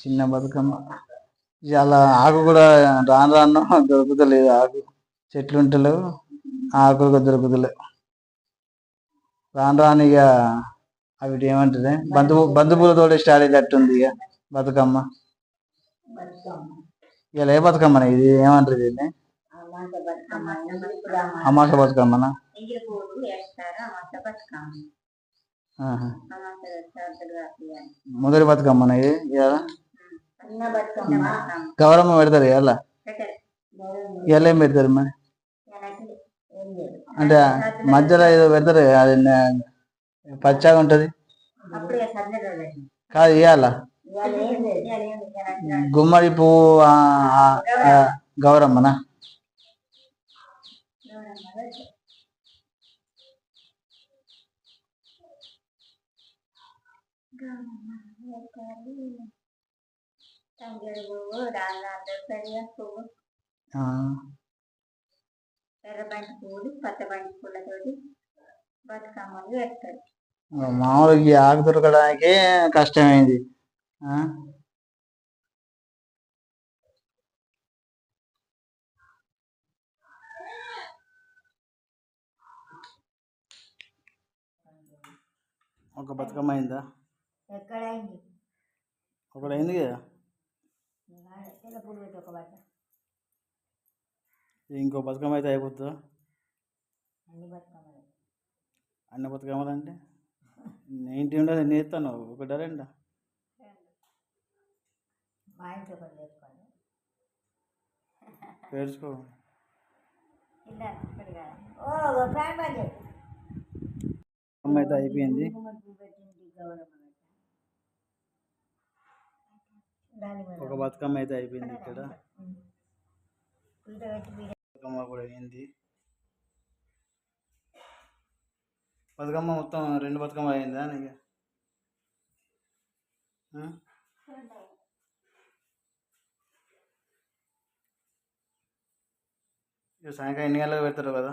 చిన్న బతుకమ్మ. ఇలా ఆకు కూడా రాను రాను దొరుకుతలేదు. ఆకు చెట్లు ఉంటలేవు. ఆకులు కూడా దొరుకుతలేవు రాను రాను ఇక అవి ఏమంటారు బంధు బంధువులతో స్టార్ట్ అయ్యేటట్టుంది ఇక బతుకమ్మ. ఇలా ఏ బతుకమ్మన ఇది ఏమంటారు దీన్ని? అమాస బతుకమ్మనా? మొదటి బతుకమ్మ గౌరమ్మ పెడతారు పెట్టరు. ఇలా ఏం పెడతారు మరి? అంటే మధ్యలో ఏదో పెడతారు అది పచ్చగా ఉంటది. కాదు ఇవాళ? గుమ్మడి పువ్వు గౌరమ్మనా? తంగేడు పువ్వు ఎర్రబంటి పువ్వులు పచ్చబంటి పూలతోటి బతుకమ్మలు మామూలుగా ఆకు దొరకడానికి కష్టమైంది. ఆ, ఒక బతుకమ్మ అయిందా? ఎక్కడైంది ఒకటి అయింది కదా ఒక బట్ట ఇంకో బతుకమ్మ అయితే అయిపోతుందా అన్ని బతుకమ్మలు అన్న బతుకమ్మలు అంటే ఇంటి ఉండాలి నేను ఎత్తాను ఒకటా రెండా మా ఇంట్లో ఒకటి పేర్చుకో అయితే అయిపోయింది కుంకుమ పువ్వు పెట్టింది గౌరమ్మ పెట్ట దాని మీద ఒక బతుకమ్మ అయితే అయిపోయింది ఇక్కడ. బతుకమ్మ కూడా అయింది. బతుకమ్మ మొత్తం రెండు బతుకమ్మ అయిందా నీకు? సాయంకాలం ఎన్ని గంటలకు పెడతారు కదా?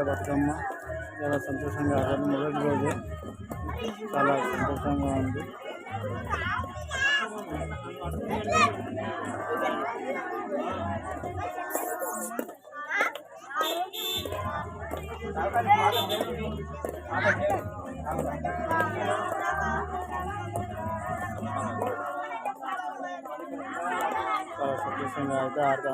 బతుకమ్మ చాలా సంతోషంగా ఆడారు మొదటి రోజు చాలా సంతోషంగా ఉంది. చాలా సంతోషంగా అయితే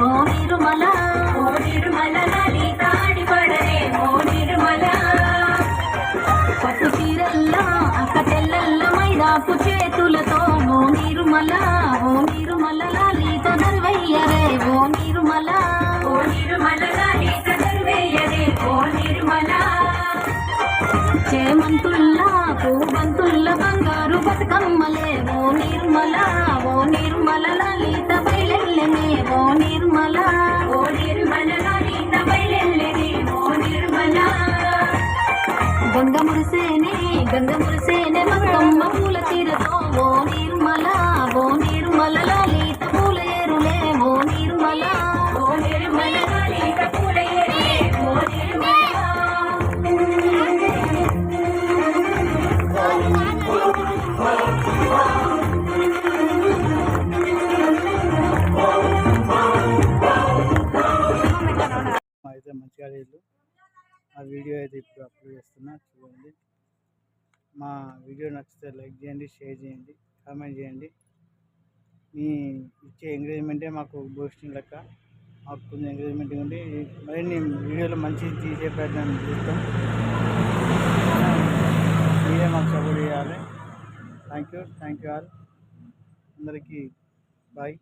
ఓ నిరుమల ఓ నిరుమల లాలిత ఆడిపడరే ఓ నిర్మల పట్టు చీరల్లా అక్క తెల్లల్ల మైదాపు చేతులతో ఓ నిరుమల ఓ నిరుమల లాలిత దర్వయ్యరే ఓ నిరుమల ఓ నిర్మల లాలిత దర్వయ్యరే ఓ నిర్మల చేమంతుల్లా పూబంతుల్ల బంగారు బతుకమ్మలే ఓ నిర్మల ఓ నిర్మల గంగ మురిసేనే గంగ మురిసేనే బతుకమ్మ పూల తీరత నచ్చితే లైక్ చేయండి షేర్ చేయండి కామెంట్ చేయండి. మీ ఇచ్చే ఎంకరేజ్మెంటే మాకు బూస్టింగ్ లెక్క. మాకు కొంచెం ఎంకరేజ్మెంట్ ఉంది మరిన్ని వీడియోలు మంచి తీసే ప్రయత్నం చేస్తాం. మీరే మాకు సపోర్ట్ చేయాలి. Thank you thank you all. అందరికీ బాయ్.